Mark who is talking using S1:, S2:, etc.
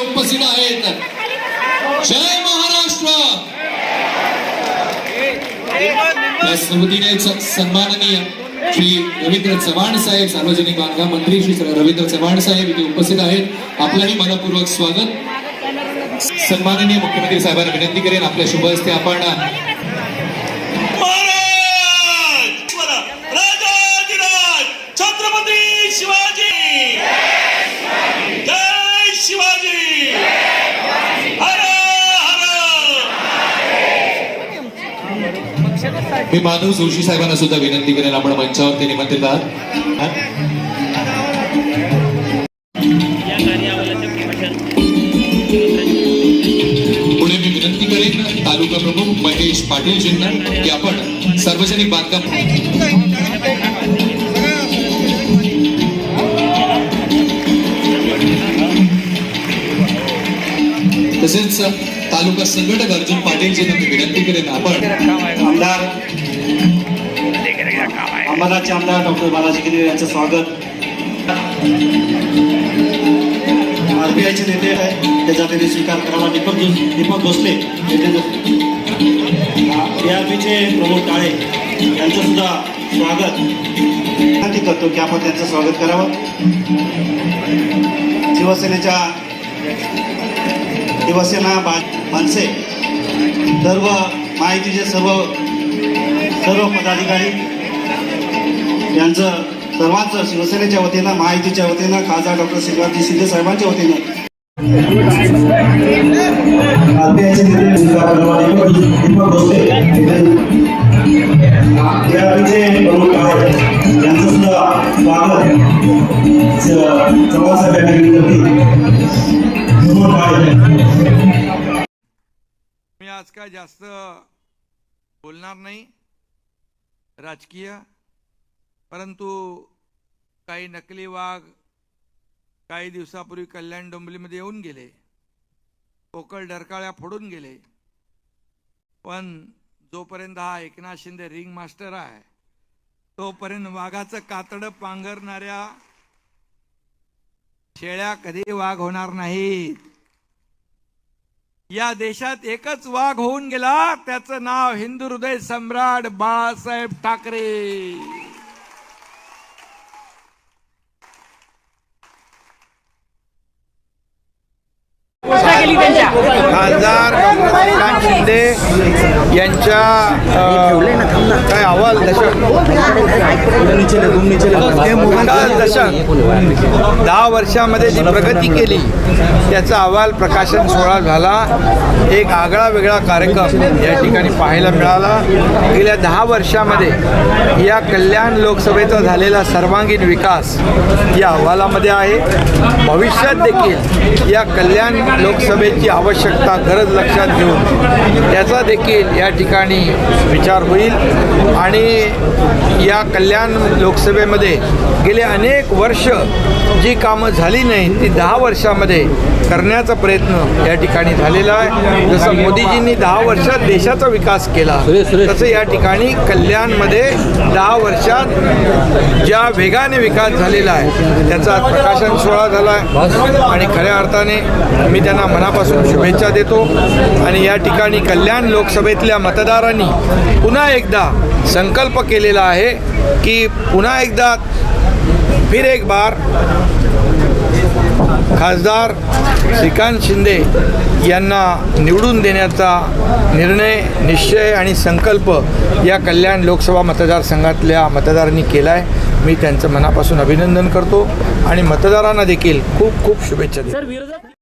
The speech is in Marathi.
S1: उपस्थित आहेत. जय महाराष्ट्र. समितीने सन्माननीय श्री रवींद्र चव्हाण साहेब सार्वजनिक बांधकाम मंत्री श्री रवींद्र चव्हाण साहेब इथे उपस्थित आहेत. आपलंही मनपूर्वक स्वागत. सन्माननीय मुख्यमंत्री साहेबांना विनंती करेन आपल्या शुभ हस्ते आपण मी माधव जोशी साहेबांना सुद्धा विनंती करेन आपण मंचावरती निमंत्रित आहात. पुढे मी विनंती करेन तालुका प्रमुख महेश पाटीलजींना की आपण सार्वजनिक बांधकाम तसेच तालुका संघटक अर्जुन पाटीलजींना मी विनंती करेन आपण
S2: अंबादासचे आमदार डॉक्टर बालाजी गिरे यांचं स्वागत. आरबीआयचे नेते आहे त्याचा त्यांनी स्वीकार करावा. दीपक जोश- दीपक भोसले बीआरबीचे प्रमोद काळे यांचं सुद्धा स्वागत. विनंती करतो की आपण त्यांचं स्वागत करावं. शिवसेनेच्या शिवसेना बा मनसे सर्व माहितीचे सर्व सर्व पदाधिकारी यांचं सर्वांचं शिवसेनेच्या वतीनं महायुतीच्या वतीनं खासदार डॉक्टर श्रीकांतजी शिंदे साहेबांच्या वतीनं. यांचं सुद्धा स्वागत चव्हाण
S3: मी आज काय जास्त बोलणार नाही. राजकीय परंतु काही नकली वाघ काही दिवसापूर्वी कल्याण डोंबलीमध्ये येऊन गेले. पोकळ डरकाळ्या फोडून गेले. पण जोपर्यंत हा एकनाथ शिंदे रिंग मास्टर आहे तोपर्यंत वाघाचं कातडं पांघरणाऱ्या शेळ्या कधी वाघ होणार नाहीत. या देशात एकच वाघ होऊन गेला त्याचं नाव हिंदू हृदय सम्राट बाळासाहेब ठाकरे. खासदार श्रीकांत शिंदे यांच्या काय अहवाल दशक? दशक दहा वर्षामध्ये जी प्रगती केली त्याचा अहवाल प्रकाशन सोहळा झाला. एक आगळा वेगळा कार्यक्रम या ठिकाणी पाहायला मिळाला. गेल्या दहा वर्षामध्ये या कल्याण लोकसभेचा झालेला सर्वांगीण विकास या अहवालामध्ये आहे. भविष्यात देखील या कल्याण लोकसभेची आवश्यकता गरज लक्षात घेऊन त्याचा देखील या ठिकाणी विचार होईल. आणि या कल्याण लोकसभेमध्ये गेले अनेक वर्ष जी कामं झाली नाही ती दहा वर्षामध्ये करण्याचा प्रयत्न या ठिकाणी झालेला आहे. जसं मोदीजींनी दहा वर्षात देशाचा विकास केला तसं या ठिकाणी कल्याणमध्ये दहा वर्षात ज्या वेगाने विकास झालेला आहे त्याचा प्रकाशन सोहळा झाला आहे. आणि खऱ्या अर्थाने मी त्यांना मनापासून शुभेच्छा देतो आणि या ठिकाणी कल्याण लोकसभेतल्या मतदारांनी पुन्हा एकदा संकल्प केलेला आहे की पुन्हा एकदा फिर एक बार खासदार श्रीकांत शिंदे यांना निवडून देण्याचा निर्णय निश्चय आणि संकल्प या कल्याण लोकसभा मतदारसंघातल्या मतदारांनी केला आहे मी त्यांचं मनापासून अभिनंदन करतो आणि मतदारांना देखील खूप खूप शुभेच्छा देतो.